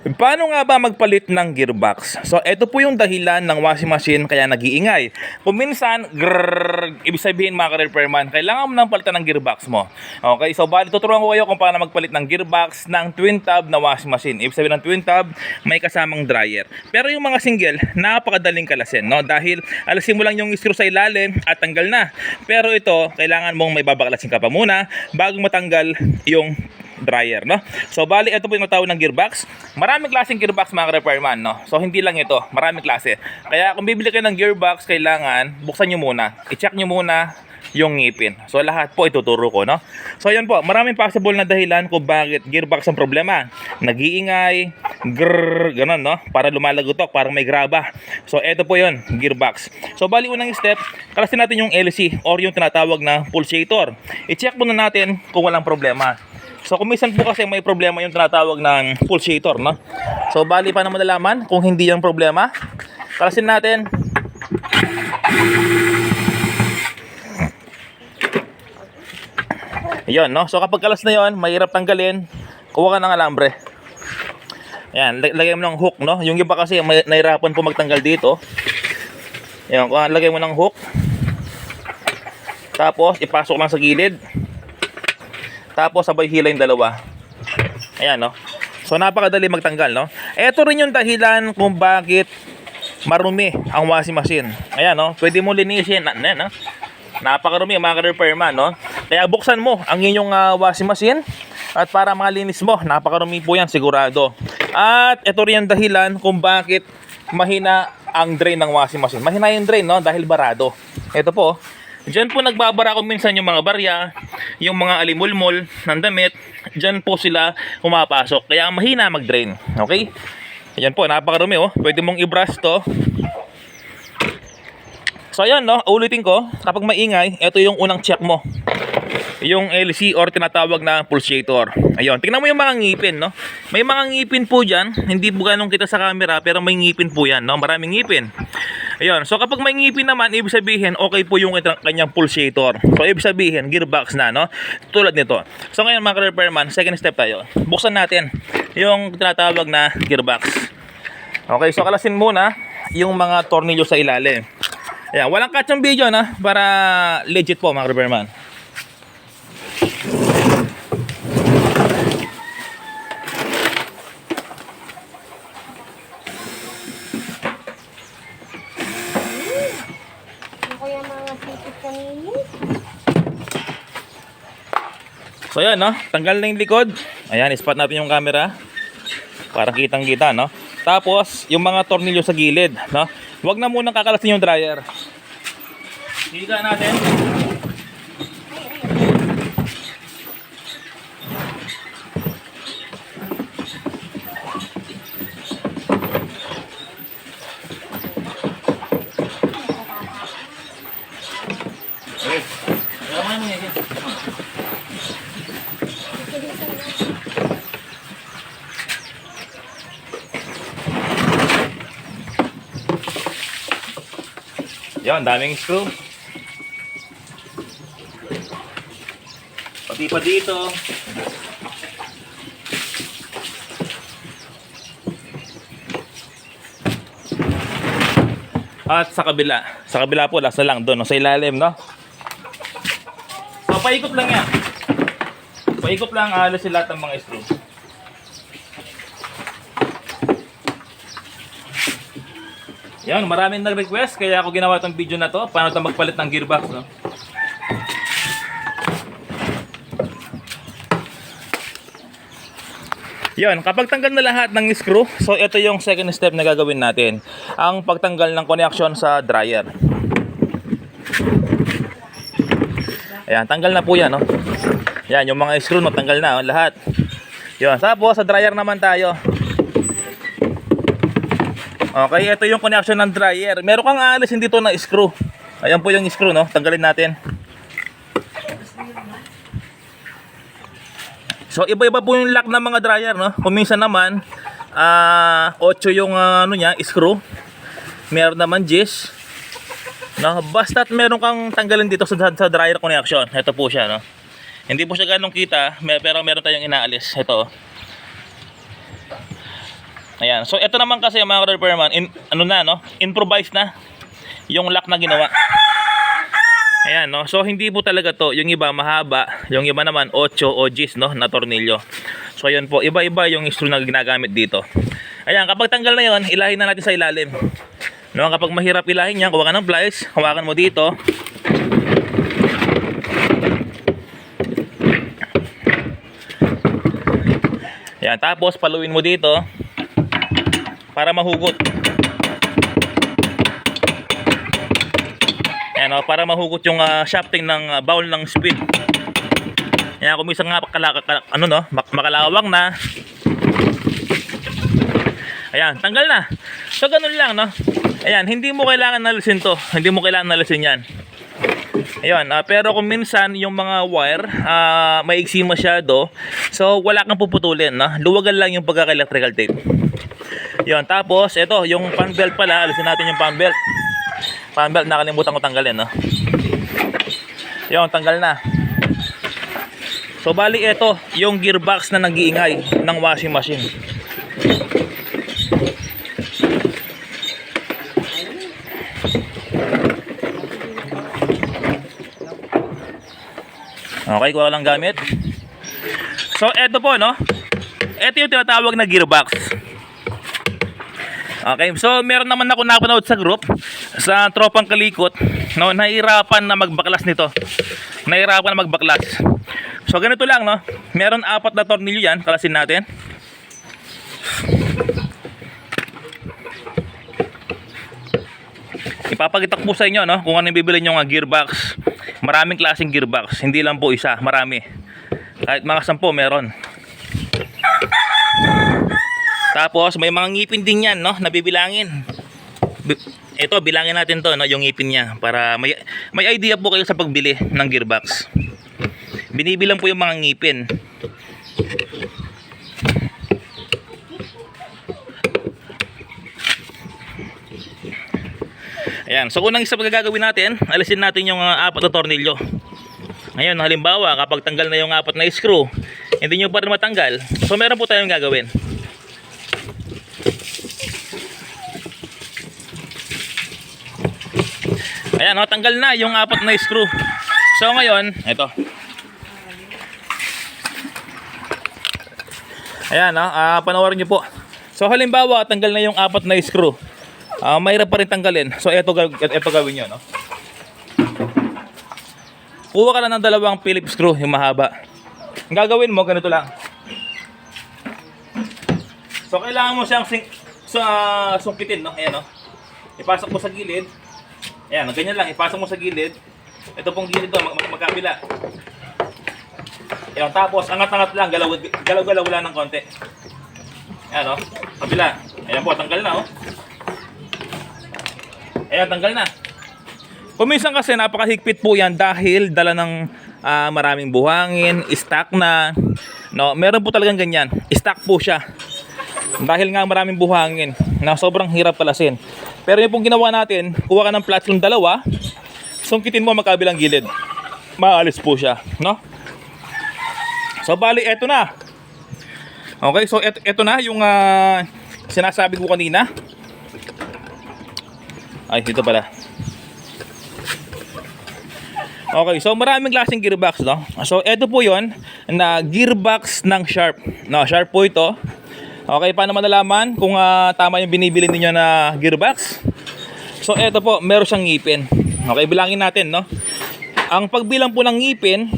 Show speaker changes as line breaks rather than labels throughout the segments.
Paano nga ba magpalit ng gearbox? So, ito po yung dahilan ng washing machine kaya nag-iingay. Kung minsan, grrrr, ibig sabihin mga ka-repairman, kailangan mo nang palitan ng gearbox mo. Okay, so bali, tuturuan ko kayo kung paano magpalit ng gearbox ng twin tub na washing machine. Ibig sabihin ng twin tub, may kasamang dryer. Pero yung mga single, napakadaling kalasin, no? Dahil alasin mo lang yung screw sa ilalim at tanggal na. Pero ito, kailangan mong may babaklasin ka pa muna bago matanggal yung dryer, no? So, bali, ito po yung tawag ng gearbox. Maraming klaseng gearbox mga repairman, no? So, hindi lang ito. Maraming klase. Kaya, kung bibili kayo ng gearbox, kailangan, buksan nyo muna. I-check nyo muna yung ngipin. So, lahat po ituturo ko, no? So, yan po. Maraming possible na dahilan kung bakit gearbox ang problema. Nag-iingay, grrrr, ganun, no? Para lumalagotok, parang may graba. So, ito po yun, gearbox. So, bali unang step, kalasin natin yung LC or yung tinatawag na pulsator. I-check muna natin kung walang problema. So kung minsan po kasi may problema yung tinatawag ng pulsator, no? So bali pa naman nalaman kung hindi yung problema. Kalasin natin. Yun, no? So kapag kalas na yon, mahirap tanggalin. Kuha ka ng alambre. Yan, lag- lagay mo ng hook, no? Yung iba kasi may nahirapan po magtanggal dito. Yan, lagay mo ng hook. Tapos ipasok lang sa gilid. Tapos sabay hila yung dalawa. Ayan, no? So, napakadali magtanggal, no? Ito rin yung dahilan kung bakit marumi ang washing machine. Ayan, no? Pwede mo linisin. Na, na, no? Napakarumi, mga ka-repairman, no? Kaya buksan mo ang inyong ah, washing machine at para malinis mo, napakarumi po yan, sigurado. At ito rin yung dahilan kung bakit mahina ang drain ng washing machine. Mahina yung drain, no? Dahil barado. Ito po, Diyan po nagbabara ko minsan yung mga barya, yung mga alimulmol ng damit. Diyan po sila pumapasok. Kaya mahina mag-drain. Okay? Ayan po, napakarumi oh. Pwede mong i-brush to. So ayan no, ulitin ko, kapag maingay, ito yung unang check mo. Yung LC or tinatawag na pulsator. Ayun, tingnan mo yung mga ngipin, no? May mga ngipin po dyan, hindi po ganun kita sa camera, pero may ngipin po yan, no? Maraming ngipin. Ayun, so kapag may ngipin naman, ibig sabihin, okay po yung ita- kanyang pulsator. So, ibig sabihin, gearbox na, no? Tulad nito. So, ngayon mga repairman, second step tayo. Buksan natin yung tinatawag na gearbox. Okay, so kalasin muna yung mga tornilyo sa ilalim. Ayan, walang cut yung video na para legit po mga repairman.
Ako yung mga sipit kanini.
So ayan, no? Tanggal na yung likod. Ayan, spot natin yung camera. Para kitang kita, no? Tapos, yung mga tornilyo sa gilid, no? Huwag na munang kakalasin yung dryer. Higa natin. Okay. Tama mo yan. Yan, daming screw. Pati pa dito. At sa kabila. Sa kabila po, lasa lang doon, no? sa ilalim, no? So, paikot lang yan. Paikot lang, alas sila lahat ng mga screw. Yan, maraming nag-request kaya ako ginawa itong video na to. Paano ito magpalit ng gearbox, no? Yan, kapag tanggal na lahat ng screw, so ito yung second step na gagawin natin. Ang pagtanggal ng connection sa dryer. Ayan, tanggal na po yan, no? Yan, yung mga screw, no, na, oh, lahat. Yan, tapos sa dryer naman tayo. Okay, ito yung connection ng dryer. Meron kang aalisin dito na screw. Ayan po yung screw, no? Tanggalin natin. So, iba-iba po yung lock ng mga dryer, no? Kung minsan naman, ah 8 yung ah, ano niya, screw. Meron naman 10. No? Basta't meron kang tanggalin dito sa, sa dryer connection. Ito po siya, no? Hindi po siya ganong kita, pero meron tayong inaalis. Ito. Ayan. So, ito naman kasi mga repairman, in, ano na, no? Improvise na yung lock na ginawa. Ayan, no? So, hindi po talaga to. Yung iba mahaba, yung iba naman 8 o Gs, no? Na tornilyo. So, yun po. Iba-iba yung screw na ginagamit dito. Ayan, kapag tanggal na yon, ilahin na natin sa ilalim. No, kapag mahirap ilahin yan, kuha ka ng pliers, hawakan mo dito. Ayan, tapos paluin mo dito para mahugot. Ayan, oh, para mahugot yung ah, shafting ng ah, bowl ng speed. Ayan, kung minsan nga kala, ano no, mak- makalawang na. Ayan, tanggal na. So, ganun lang, no? Ayan, hindi mo kailangan nalisin to. Hindi mo kailangan nalisin yan. Ayun, ah, pero kung minsan yung mga wire ah, maiksi masyado, so wala kang puputulin, no? Luwagan lang yung pagkaka-electrical tape. Yun, tapos ito, yung fan belt pala, alisin natin yung fan belt. Fan belt, nakalimutan ko tanggalin, no? Yun, tanggal na. So bali ito, yung gearbox na nag-iingay ng washing machine. Okay, kuha lang gamit. So, eto po, no? Ito yung tinatawag na gearbox. Okay, so meron naman ako napanood sa group sa tropang kalikot, no, nahirapan na magbaklas nito. Nahirapan na magbaklas. So ganito lang, no. Meron apat na tornilyo yan, kalasin natin. Ipapakita ko po sa inyo, no, kung ano bibili nyo nga gearbox. Maraming klaseng gearbox, hindi lang po isa, marami. Kahit mga sampo meron. Tapos may mga ngipin din yan, no, nabibilangin. Bi- Ito, bilangin natin to, no, yung ngipin niya para may may idea po kayo sa pagbili ng gearbox. Binibilang po yung mga ngipin. Ayan, so unang isa pag gagawin natin, alisin natin yung uh, apat na tornilyo. Ngayon, halimbawa, kapag tanggal na yung apat na screw, hindi nyo pa rin matanggal, so meron po tayong gagawin. Ayan, oh, tanggal na yung apat na screw. So ngayon, ito. Ayan, oh, ah, panoorin nyo po. So halimbawa, tanggal na yung apat na screw. Ah, mahirap pa rin tanggalin. So ito, ito gawin nyo, no? Kuha ka lang ng dalawang Phillips screw, yung mahaba. Ang gagawin mo, ganito lang. So kailangan mo siyang sing sa sungkitin, no? Ayan, no? Ipasok mo sa gilid. Ayan, ganyan lang. Ipasok mo sa gilid. Ito pong gilid to, mag mag- magkabila. Ayan, tapos angat-angat lang, galaw- galaw-galaw lang ng konti. Ayan, no? Kabila. Ayan po, tanggal na, oh. Ayan, tanggal na. Kuminsan kasi napakahigpit po yan dahil dala ng ah, maraming buhangin, stock na. No, meron po talagang ganyan. Stock po siya. Dahil nga maraming buhangin na sobrang hirap palasin. Pero yung pong ginawa natin, kuha ka ng yung dalawa, sungkitin mo magkabilang gilid. Maalis po siya, no? So bali, eto na. Okay, so eto, eto na yung ah, sinasabi ko kanina. Ay, dito pala. Okay, so maraming klaseng gearbox, no? So, ito po yon na gearbox ng Sharp. No, Sharp po ito. Okay, paano malalaman kung ah, tama yung binibili niyo na gearbox? So, ito po, meron siyang ngipin. Okay, bilangin natin, no? Ang pagbilang po ng ngipin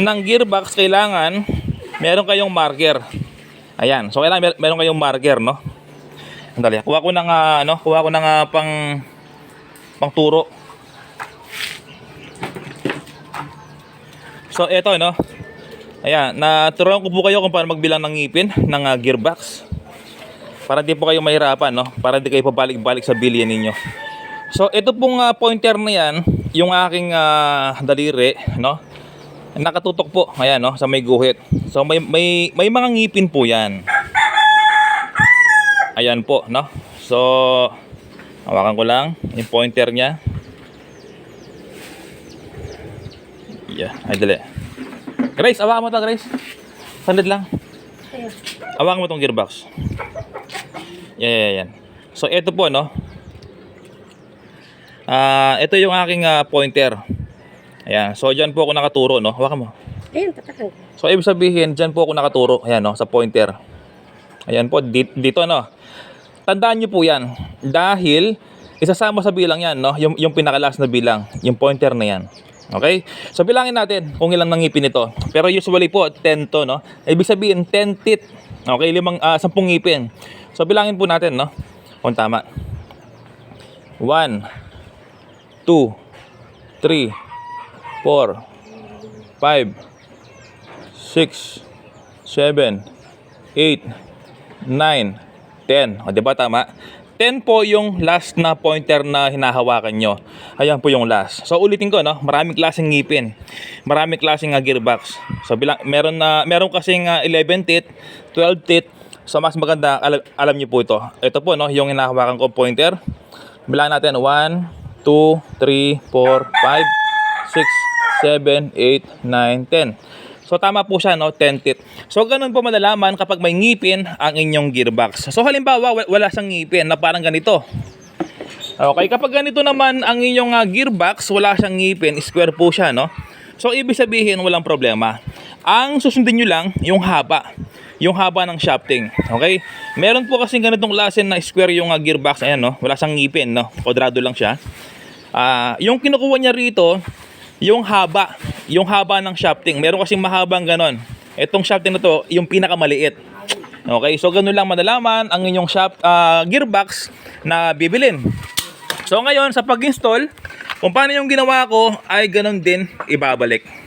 ng gearbox, kailangan meron kayong marker. Ayan, so kailangan mer- meron kayong marker, no? Andali, kuha ko ng, ah, ano, kuha ko ng ah, pang, pang turo. So, eto, no? Ayan, naturuan ko po kayo kung paano magbilang ng ngipin ng ah, gearbox. Para di po kayo mahirapan, no? Para di kayo pabalik-balik sa bilya ninyo. So, ito pong ah, pointer na yan, yung aking ah, daliri, no? Nakatutok po, ayan, no? Sa may guhit. So, may, may, may mga ngipin po yan. Ayan po, no? So, hawakan ko lang yung pointer niya. Yeah, ay dali. Grace, awakan mo to, Grace. Sandit lang. Awakan mo tong gearbox. Yan, yan, yan. So, ito po, no? Ah, ito yung aking ah, pointer. Ayan. So, dyan po ako nakaturo, no? Hawakan mo.
Ayun, tatakan.
So, ibig sabihin, dyan po ako nakaturo. Ayan, no? Sa pointer. Ayan po, dito, dito no? Tandaan nyo po yan. Dahil, isasama sa bilang yan, no? Yung, yung pinakalas na bilang. Yung pointer na yan. Okay? So, bilangin natin kung ilang nangipin ito. Pero usually po, 10 to, no? Ibig sabihin, 10 teeth. Okay? Limang, ah, 10 ngipin. So, bilangin po natin, no? Kung tama. 1, 2, 3, 4, 5, 6, 7, 8, 9, 10. O, di ba tama? 10 po yung last na pointer na hinahawakan nyo. Ayan po yung last. So ulitin ko no, maraming klaseng ngipin. Maraming klaseng uh, gearbox. So bilang meron na meron kasing uh, 11 teeth, 12 teeth. So mas maganda alam, alam niyo po ito. Ito po no, yung hinahawakan ko pointer. Bilang natin 1 2 3 4 5 6 7 8 9 10. So tama po siya no, 10 teeth. So ganun po malalaman kapag may ngipin ang inyong gearbox. So halimbawa wa- wala siyang ngipin na parang ganito. Okay, kapag ganito naman ang inyong ah, gearbox, wala siyang ngipin, square po siya, no? So ibig sabihin walang problema. Ang susundin nyo lang yung haba. Yung haba ng shafting. Okay? Meron po kasing ganitong klase na square yung ah, gearbox. Ayan, no? Wala siyang ngipin, no? Kwadrado lang siya. Ah, yung kinukuha niya rito, yung haba, yung haba ng shafting. Meron kasing mahabang ganon. Itong shafting na to, yung pinakamaliit. Okay, so ganun lang madalaman ang inyong shaft, ah, gearbox na bibilin. So ngayon sa pag-install, kung paano yung ginawa ko ay ganun din ibabalik.